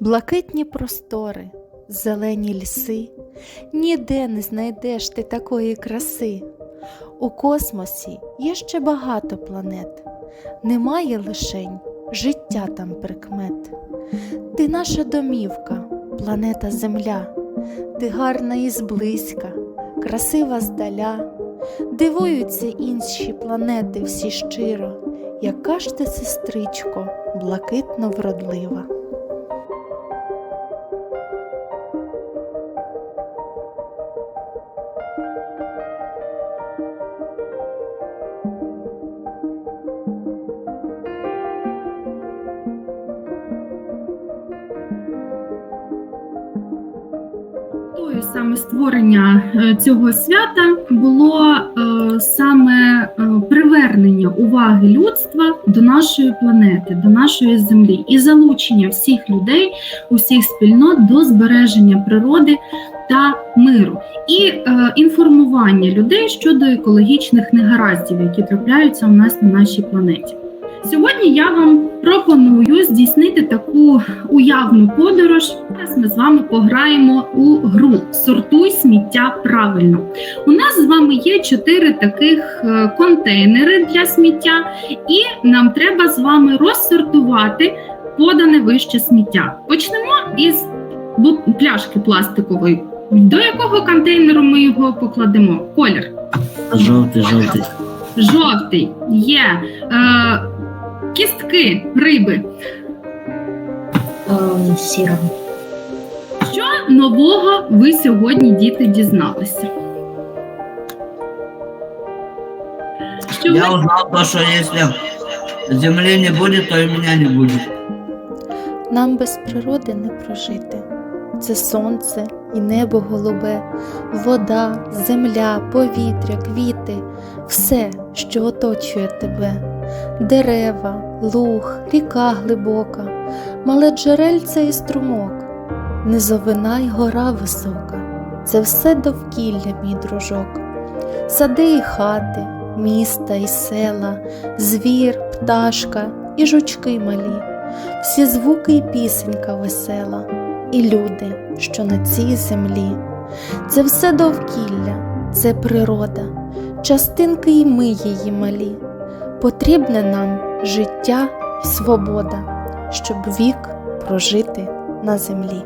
Блакитні простори, зелені ліси, ніде не знайдеш ти такої краси. У космосі є ще багато планет, немає лишень життя там прикмет. Ти наша домівка, планета Земля, ти гарна і зблизька, красива здаля, дивуються інші планети всі щиро, яка ж ти, сестричко, блакитно вродлива. Саме створення е, цього свята було е, саме е, привернення уваги людства до нашої планети, до нашої землі і залучення всіх людей, усіх спільнот до збереження природи та миру, і е, інформування людей щодо екологічних негараздів, які трапляються у нас на нашій планеті. Сьогодні я вам пропоную здійснити таку уявну подорож. Зараз ми з вами пограємо у гру Сортуй сміття правильно. У нас з вами є чотири таких е, контейнери для сміття, і нам треба з вами розсортувати подане вище сміття. Почнемо із пляшки пластикової. До якого контейнеру ми його покладемо? Колір. Жовтий, жовтий. Жовтий є. Е, кістки риби. О, сірого. Що нового ви сьогодні, діти, дізналися? Що Я ви... узнал то, что если земли не будет, то и меня не будет. Нам без природи не прожити. Це сонце і небо голубе, вода, земля, повітря, квіти, все, що оточує тебе, дерева, луг, ріка глибока, мале джерельце і струмок, низовина й гора висока. Це все довкілля, мій дружок, сади і хати, міста і села, звір, пташка і жучки малі всі звуки і пісенька весела, і люди, що на цій землі. Це все довкілля, це природа, частинки і ми її малі. Потрібне нам життя і свобода, щоб вік прожити на землі.